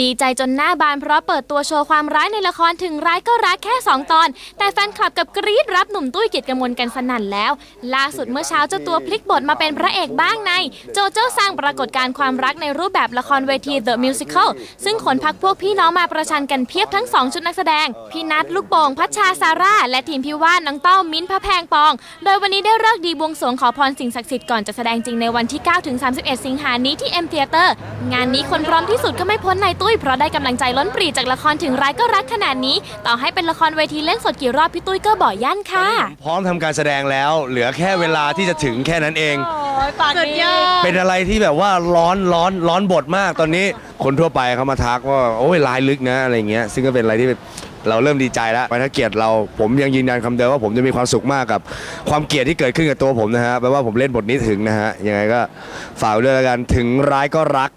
ดีใจจนหน้าบานเพราะเปิดตัวโชว์ความร้ายในละครถึงร้ายก็รักแค่ 2 ตอน แต่แฟนคลับกับกรี๊ดรับหนุ่มตุ้ยเกียรติกมลกันสนั่นแล้ว ล่าสุดเมื่อเช้าเจ้าตัวพลิกบทมาเป็นพระเอกบ้างใน โจโจ้สร้างปรากฏการณ์ความรักในรูปแบบละครเวที The Musical ซึ่งขนพักพวกพี่น้องมาประชันกันเพียบทั้ง 2 ชุดนักแสดง พี่นัทลูกโป่งพัชชาซาร่า และทีมพี่ว่านน้องเต้ามิ้นพระแพงปอง โดยวันนี้ได้เลิกดีบวงสรวงขอพรสิ่งศักดิ์สิทธิ์ก่อนจะแสดงจริงในวันที่9ถึง31 สิงหานี้ที่ M Theater งานนี้คนพร้อมที่สุดก็ไม่พ้นนายตุ้ยเพราะได้กำลังใจล้นปรีจากละครถึงร้ายก็รักขนาดนี้ ต่อให้เป็นละครเวทีเล่นสดกี่รอบพี่ตุ้ยก็บ่อยั่นค่ะ พร้อมทำการแสดงแล้วเหลือแค่เวลาที่จะถึงแค่นั้นเองสุดยอดเป็นอะไรที่แบบว่าร้อนร้อนร้อนบทมากตอนนี้คนทั่วไปเขามาทักว่าโอ้ยลายลึกนะอะไรเงี้ยซึ่งก็เป็นอะไรที่เราเริ่มดีใจแล้วถ้าเกลียดเราผมยังยืนยันคำเดิมว่าผมจะมีความสุขมากกับ ความเกลียดที่เกิดขึ้นกับตัวผมนะฮะแปลว่าผมเล่นบทนี้ถึงนะฮะยังไงก็ฝากไว้ด้วยแล้วกันถึงร้ายก็รัก